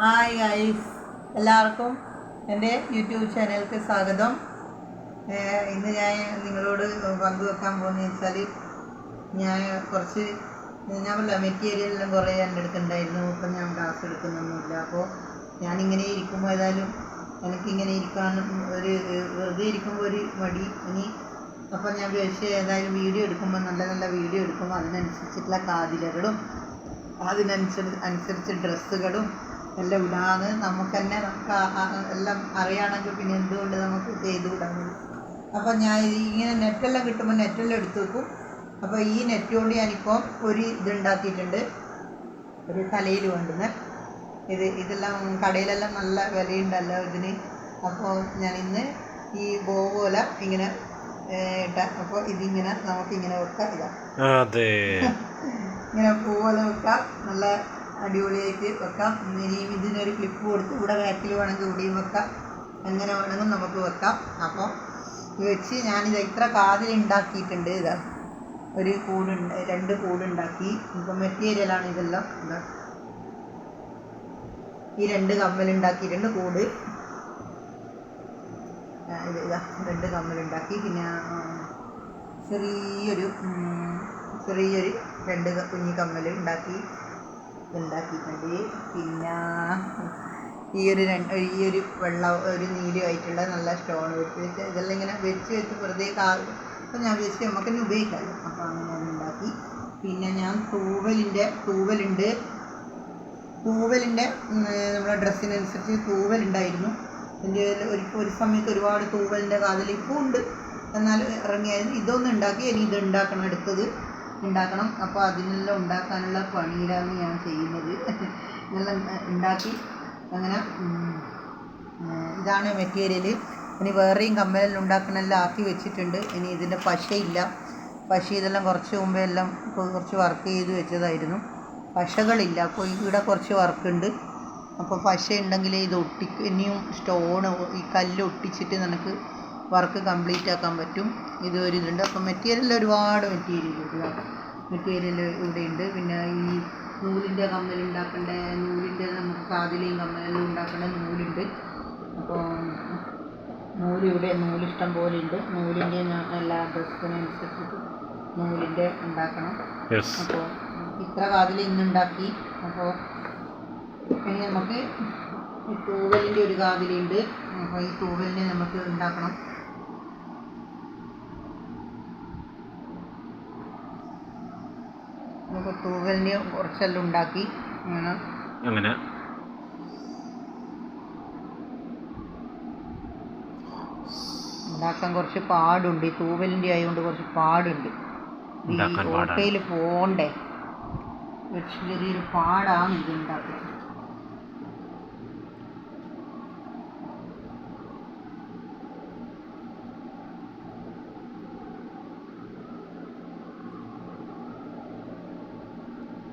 Hi guys എല്ലാവർക്കും എന്റെ YouTube ചാനലിലേക്ക് സ്വാഗതം. ഇന്ന് ഞാൻ നിങ്ങളോട് പങ്കുവെക്കാൻ പോകുന്നത് വെച്ചാൽ ഞാൻ കുറച്ച് ഞാൻ പറഞ്ഞ മെറ്റീരിയലെല്ലാം കുറേ എന്റെ അടുത്തുണ്ടായിരുന്നു ഇപ്പം ഞാൻ ക്ലാസ് എടുക്കുന്നൊന്നുമില്ല. അപ്പോൾ ഞാനിങ്ങനെ ഇരിക്കുമ്പോൾ ഏതായാലും എനിക്കിങ്ങനെ ഇരിക്കാൻ ഒരു വെറുതെ ഇരിക്കുമ്പോൾ ഒരു മടി. ഇനി അപ്പോൾ ഞാൻ വിചാരിച്ച് ഏതായാലും വീഡിയോ എടുക്കുമ്പോൾ നല്ല നല്ല വീഡിയോ എടുക്കുമ്പോൾ അതിനനുസരിച്ചിട്ടുള്ള കാതിലകളും അതിനനുസരിച്ച് അനുസരിച്ച് ഡ്രസ്സുകളും എല്ലാം ഇടാന്ന് നമുക്ക് തന്നെ നമുക്ക് എല്ലാം അറിയാണെങ്കിൽ പിന്നെ എന്തുകൊണ്ട് നമുക്ക് ചെയ്തു ചെയ്തുകൂടാന്ന്. അപ്പം ഞാൻ ഇങ്ങനെ നെറ്റെല്ലാം കിട്ടുമ്പോൾ നെറ്റെല്ലാം എടുത്ത് വെക്കും. അപ്പോൾ ഈ നെറ്റ് കൊണ്ട് ഞാനിപ്പോൾ ഒരു ഇത് ഉണ്ടാക്കിയിട്ടുണ്ട് ഒരു തലയിൽ വേണ്ടുന്ന ഇത് ഇതെല്ലാം കടയിലെല്ലാം നല്ല വിലയുണ്ടല്ലോ ഇതിന്. അപ്പോൾ ഞാൻ ഇന്ന് ഈ ബോ പോലെ ഇങ്ങനെ ഇട്ട. അപ്പോൾ ഇതിങ്ങനെ നമുക്കിങ്ങനെ വെക്കാം ഇതാ. ഇങ്ങനെ പൂവെല്ലാം വെക്കാം. നല്ല അടിപൊളിയായിട്ട് വെക്കാം. ഇനിയും ഇതിനൊരു ക്ലിപ്പ് കൊടുത്ത് ഇവിടെ ബാക്കിൽ വേണമെങ്കിൽ ഇവിടെയും വെക്കാം. എങ്ങനെ വേണമെങ്കിൽ നമുക്ക് വെക്കാം. അപ്പോൾ വെച്ച് ഞാനിത് ഇത്ര കാതിൽ ഉണ്ടാക്കിയിട്ടുണ്ട്. ഇതാ ഒരു കൂടുണ്ട് രണ്ട് കൂടുണ്ടാക്കി ഇപ്പം മെറ്റീരിയലാണ് ഇതെല്ലാം. ഇതാ ഈ രണ്ട് കമ്മൽ ഉണ്ടാക്കിയിട്ടുണ്ട് കൂട്. ഇത് രണ്ട് കമ്മൽ ഉണ്ടാക്കി. പിന്നെ ചെറിയൊരു ചെറിയൊരു രണ്ട് കുഞ്ഞി കമ്മൽ ഉണ്ടാക്കി. ഉണ്ടാക്കിയിട്ടുണ്ട്. പിന്നെ ഈ ഒരു രണ്ട് ഈ ഒരു വെള്ള ഒരു നീലമായിട്ടുള്ള നല്ല സ്റ്റോൺ വെച്ച് വെച്ച് ഇതെല്ലാം ഇങ്ങനെ വെച്ച് വെച്ച് വെറുതെ കാ അപ്പം ഞാൻ വെച്ച് നമുക്ക് തന്നെ ഉപയോഗിക്കാമല്ലോ. അപ്പോൾ അങ്ങനെ ഉണ്ടാക്കി. പിന്നെ ഞാൻ തൂവലിന്റെ തൂവലുണ്ട്. തൂവലിന്റെ നമ്മുടെ ഡ്രസ്സിനനുസരിച്ച് തൂവലുണ്ടായിരുന്നു. എന്റെ ഒരു ഒരു സമയത്ത് ഒരുപാട് തൂവലിന്റെ കാതിൽ ഇപ്പോൾ ഉണ്ട് എന്നാൽ ഇറങ്ങിയായിരുന്നു. ഇതൊന്നും ഉണ്ടാക്കി. ഇനി ഇത് ഉണ്ടാക്കണം അടുത്തത്. ഉണ്ടാക്കണം. അപ്പോൾ അതിനെല്ലാം ഉണ്ടാക്കാനുള്ള പണിയിലാണ് ഞാൻ ചെയ്യുന്നത്. ഇതെല്ലാം ഉണ്ടാക്കി അങ്ങനെ ഇതാണ് മെറ്റീരിയൽ. ഇനി വേറെയും കമ്മലെല്ലാം ഉണ്ടാക്കണമെല്ലാം ആക്കി വെച്ചിട്ടുണ്ട്. ഇനി ഇതിന്റെ പശയില്ല. പശ ഇതെല്ലാം കുറച്ച് മുമ്പേ എല്ലാം കുറച്ച് വർക്ക് ചെയ്ത് വെച്ചതായിരുന്നു. പശകളില്ല. അപ്പോൾ ഇവിടെ കുറച്ച് വർക്കുണ്ട്. അപ്പോൾ പശ ഉണ്ടെങ്കിൽ ഇത് ഒട്ടി ഇനിയും സ്റ്റോണ് ഈ കല്ല് ഒട്ടിച്ചിട്ട് നമുക്ക് വർക്ക് കംപ്ലീറ്റ് ആക്കാൻ പറ്റും. ഇത് ഒരു ഇതുണ്ട്. അപ്പം മെറ്റീരിയൽ ഒരുപാട് മെറ്റീരിയൽ മെറ്റീരിയൽ ഇവിടെ ഉണ്ട്. പിന്നെ ഈ നൂലിന്റെ കമ്മൽ ഉണ്ടാക്കേണ്ട നൂലിന്റെ നമുക്ക് കാതിലെയും കമ്മലെല്ലാം ഉണ്ടാക്കേണ്ട നൂലുണ്ട്. അപ്പോൾ നൂൽ ഇവിടെ നൂൽ ഇഷ്ടം പോലെ ഉണ്ട്. നൂലിന്റെ എല്ലാ ഡ്രസ്സിനനുസരിച്ചിട്ട് നൂലിന്റെ ഉണ്ടാക്കണം. അപ്പോൾ ഇത്ര കാതിൽ ഇന്നുണ്ടാക്കി അപ്പോൾ പിന്നെ നമുക്ക് ഈ തൂവലിന്റെ ഒരു കാതിലുണ്ട്. അപ്പോൾ ഈ തൂവലിനെ നമുക്ക് ഉണ്ടാക്കണം. തൂവലിന് കുറച്ചെല്ലാം ഉണ്ടാക്കി. അങ്ങനെ. അങ്ങനെ. ഉണ്ടാക്കാൻ കുറച്ച് പാടുണ്ട്. ഈ തൂവലിന്റെ ആയതുകൊണ്ട് കുറച്ച് പാടുണ്ട്. ഈ. ഓട്ടയിൽ പോണ്ടേ ഒരു ചെറിയൊരു പാടാണ് ഇത് ഉണ്ടാക്കുന്നത്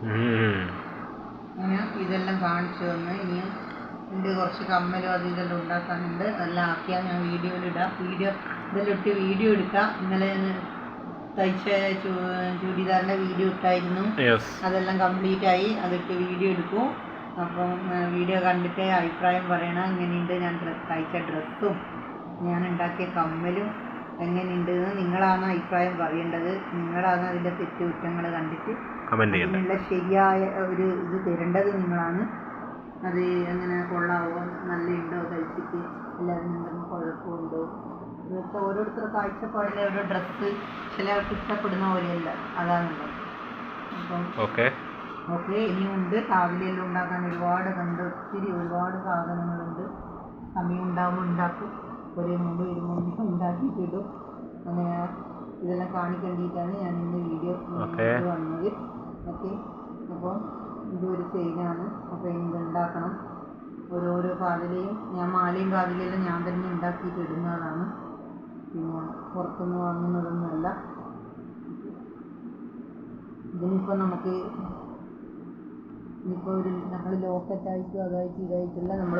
ഉം. അങ്ങനെ ഇതെല്ലാം കാണിച്ചു തന്ന് ഇനിയും ഉണ്ട് കുറച്ച് കമ്മലും അത് ഇതെല്ലാം ഉണ്ടാക്കാനുണ്ട്. അതെല്ലാം ആക്കിയാൽ ഞാൻ വീഡിയോയിൽ ഇടാം വീഡിയോ ഇതെല്ലാം ഇട്ട് വീഡിയോ എടുക്കാം. ഇന്നലെ ഞാൻ തയ്ച്ച ചൂടിദാറിന്റെ വീഡിയോ ഇട്ടായിരുന്നു. അതെല്ലാം കംപ്ലീറ്റ് ആയി അതിട്ട് വീഡിയോ എടുക്കും. അപ്പം വീഡിയോ കണ്ടിട്ട് അഭിപ്രായം പറയണം എങ്ങനെയുണ്ട് ഞാൻ തയ്ച്ച ഡ്രസ്സും. ഞാൻ ഉണ്ടാക്കിയ കമ്മലും എങ്ങനെയുണ്ട് നിങ്ങളാണ് അഭിപ്രായം പറയേണ്ടത്. നിങ്ങളാണ് അതിന്റെ തെറ്റുകുറ്റങ്ങൾ കണ്ടിട്ട് അതിനുള്ള ശരിയായ ഒരു ഇത് തരേണ്ടത് നിങ്ങളാണ്. അത് എങ്ങനെ കൊള്ളാവോ നല്ല ഉണ്ടോ തയ്ച്ചിട്ട് എല്ലാവരും എന്തെങ്കിലും കുഴപ്പമുണ്ടോ? ഇതൊക്കെ ഓരോരുത്തരുടെ കാഴ്ചപ്പാടിലെ ഓരോ ഡ്രസ്സ് ചിലർക്ക് ഇഷ്ടപ്പെടുന്ന പോലെയല്ല. അതാണല്ലോ. അപ്പം ഓക്കെ. ഓക്കെ ഇനിയുണ്ട്. കാവിലെല്ലാം ഉണ്ടാക്കാൻ ഒരുപാട് കണ്ട് ഒത്തിരി ഒരുപാട് സാധനങ്ങളുണ്ട്. സമയം ഉണ്ടാകുമ്പോൾ ഉണ്ടാക്കും. ഒരു മുമ്പ് വരുമ്പോൾ ഉണ്ടാക്കിയിട്ടിടും അങ്ങനെ ഇതെല്ലാം കാണിക്കേണ്ടിയിട്ടാണ് ഞാൻ ഇന്ന് വീഡിയോ. വന്നത് ഓക്കെ. അപ്പോൾ ഇതൊരു ചെയിനാണ് അപ്പോൾ ഇത് ഉണ്ടാക്കണം ഓരോരോ കാതിലെയും ഞാൻ മാലയും കാതിലെല്ലാം ഞാൻ തന്നെ ഉണ്ടാക്കിയിട്ട് ഇടുന്നതാണ്. പിന്നെ പുറത്തുനിന്ന് വാങ്ങുന്നതൊന്നുമല്ല. ഇതിനിപ്പോൾ നമുക്ക് ഇപ്പോൾ ഒരു നമ്മൾ ലോക്കറ്റായിട്ടും അതായിട്ടും ഇതായിട്ടുള്ള നമ്മൾ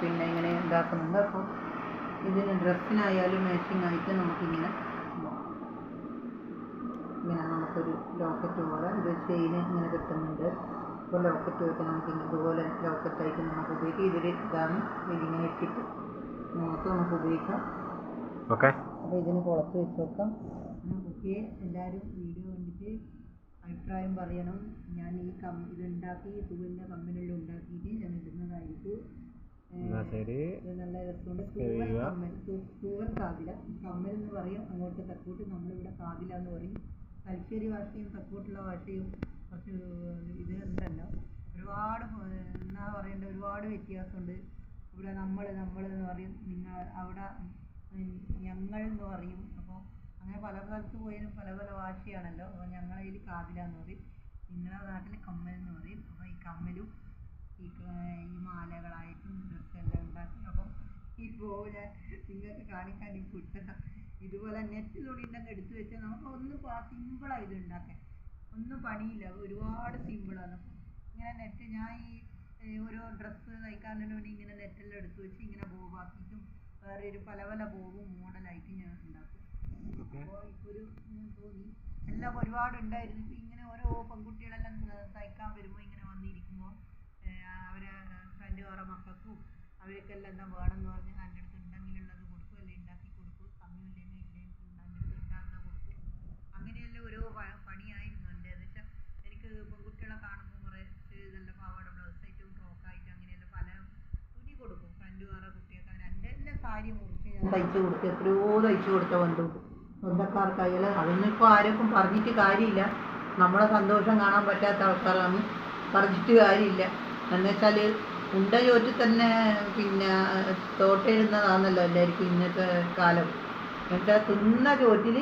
പിന്നെ ഇങ്ങനെ ഇതാക്കുന്നുണ്ട്. അപ്പോൾ ഇതിന് ഡ്രസ്സിനായാലും മാച്ചിങ് ആയിട്ട് നമുക്കിങ്ങനെ ഇങ്ങനെ നമുക്കൊരു ലോക്കറ്റ് പോലെ ഇത് ചെയിന് ഇങ്ങനെ കിട്ടുന്നുണ്ട്. ഇപ്പോൾ ലോക്കറ്റ് വെക്കും നമുക്ക് ഇതുപോലെ ലോക്കറ്റായിട്ട് നമുക്ക് ഉപയോഗിക്കാം. ഇതൊരു ഇതാണ് ഇതിങ്ങനെ ഇട്ടിട്ട് നമുക്ക് നമുക്ക് ഉപയോഗിക്കാം. ഓക്കെ. അപ്പോൾ ഇതിന് കുളത്ത് വെച്ച് വെക്കാം ഓക്കെ. എല്ലാവരും വീഡിയോ കണ്ടിട്ട് അഭിപ്രായം പറയണം. ഞാൻ ഈ കം ഇത് ഉണ്ടാക്കി തൂവലിന്റെ കമ്പിനെല്ലാം ഉണ്ടാക്കിയിട്ട് ഞാൻ ഇടുന്നതായിരിക്കും. നല്ല രസമുണ്ട്. കമ്മൽ തൂവൽ കാതില കമ്മൽ എന്ന് പറയും. അങ്ങോട്ട് തെക്കോട്ട് നമ്മളിവിടെ കാതില എന്ന് പറയും. തലശ്ശേരി ഭാഷയും തെക്കോട്ടുള്ള ഭാഷയും കുറച്ച് ഇത് ഉണ്ടല്ലോ. ഒരുപാട് എന്നാ പറയണ്ട ഒരുപാട് വ്യത്യാസമുണ്ട്. ഇവിടെ നമ്മൾ നമ്മൾ എന്ന് പറയും. നിങ്ങൾ അവിടെ ഞങ്ങൾ എന്ന് പറയും. അപ്പോൾ അങ്ങനെ പല സ്ഥലത്ത് പോയാലും പല പല ഭാഷയാണല്ലോ. അപ്പോൾ ഞങ്ങളതിൽ കാതില എന്ന് പറയും. നിങ്ങളുടെ നാട്ടിൽ കമ്മൽ എന്ന് പറയും. അപ്പോൾ ഈ കമ്മലും ഈ ഈ മാലകളായിട്ടും ഡ്രസ്സെല്ലാം ഉണ്ടാക്കി. അപ്പം ഈ പോലെ നിങ്ങൾക്ക് കാണിക്കാൻ ഈ കുട്ട ഇതുപോലെ നെറ്റ് തുണി ഉണ്ടെങ്കിൽ എടുത്തു വെച്ചാൽ നമുക്ക് ഒന്ന് സിമ്പിളായി ഇത് ഉണ്ടാക്കാൻ. ഒന്നും പണിയില്ല. ഒരുപാട് സിമ്പിളാണ് ഇങ്ങനെ നെറ്റ് ഞാൻ ഈ ഓരോ ഡ്രസ്സ് തയ്ക്കാനതിന് വേണ്ടി ഇങ്ങനെ നെറ്റെല്ലാം എടുത്ത് വെച്ച് ഇങ്ങനെ ബോബാക്കിയിട്ടും വേറെ ഒരു പല പല ബോബും മോഡലായിട്ട് ഞാൻ ഉണ്ടാക്കും. അപ്പോൾ ഇപ്പോൾ ഒരു തോന്നി. എല്ലാം ഒരുപാട് ഉണ്ടായിരുന്നു. ഇപ്പം ഇങ്ങനെ ഓരോ പെൺകുട്ടികളെല്ലാം തയ്ക്കാൻ വരുമ്പോൾ ഇങ്ങനെ വന്നിരിക്കുമ്പോൾ അവരെ ഫ്രണ്ടുകാരുടെ മക്കൾക്കും അവർക്കെല്ലാം എന്താ വേണമെന്ന് പറഞ്ഞ് ഞാൻ തയ്ച്ചു കൊടുത്തു എത്രയോ തയ്ച്ചു കൊടുത്ത സ്വന്തക്കാർക്കായാലും അതൊന്നും ഇപ്പോൾ ആർക്കും പറഞ്ഞിട്ട് കാര്യമില്ല. നമ്മളെ സന്തോഷം കാണാൻ പറ്റാത്ത ആൾക്കാരാണ്. പറഞ്ഞിട്ട് കാര്യമില്ല. എന്നുവെച്ചാൽ ഉണ്ട ചോറ്റിൽ തന്നെ പിന്നെ തോട്ടയിടുന്നതാണല്ലോ എല്ലാവർക്കും ഇന്നത്തെ കാലം. എന്നുവെച്ചാൽ തിന്ന ചോറ്റിൽ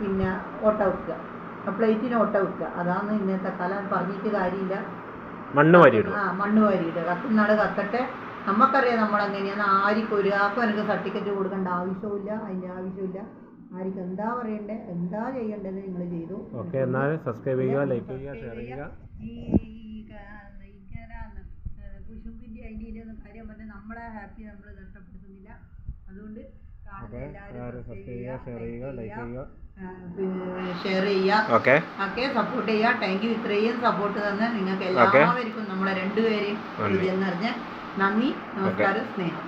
പിന്നെ ഓട്ട വെക്കുക. പ്ലേറ്റിന് ഓട്ട വെക്കുക. അതാണ് ഇന്നത്തെ കാലം. പറഞ്ഞിട്ട് കാര്യമില്ല. മണ്ണ് വാരിയിടും ആ മണ്ണ് വാരിയിടുക. കത്തുന്നാട് കത്തട്ടെ. നമുക്കറിയാം നമ്മളെങ്ങനെയാണ് ആർക്കും ഒരാൾക്കും എനിക്ക് സർട്ടിഫിക്കറ്റ് കൊടുക്കേണ്ട ആവശ്യമില്ല അതിന്റെ ആവശ്യമില്ല ആർക്കും എന്താ പറയണ്ടേ? എന്താ ചെയ്യേണ്ടത് നിങ്ങൾ ചെയ്തു. ഓക്കെ എന്നാൽ സബ്സ്ക്രൈബ് ചെയ്യുക ലൈക്ക് ചെയ്യുക ഷെയർ ചെയ്യുക. ഈ ഈ ക- ഇങ്ങനെ കുശുമ്പിന്റെ അതിന്റെ കാര്യം പറഞ്ഞാൽ നമ്മളെ ഹാപ്പി നമ്മൾ നഷ്ടപ്പെടുത്തുന്നില്ല. അതുകൊണ്ട് ഷെയർ ചെയ്യുക ഓക്കെ. സപ്പോർട്ട് ചെയ്യുക. താങ്ക് യു ഇത്രയും സപ്പോർട്ട് തന്നെ നിങ്ങൾക്ക്. എല്ലാവർക്കും നമ്മളെ രണ്ടുപേരെയും നന്ദി. ഹൃദയം നിറഞ്ഞ നന്ദി നമസ്കാരം സ്നേഹം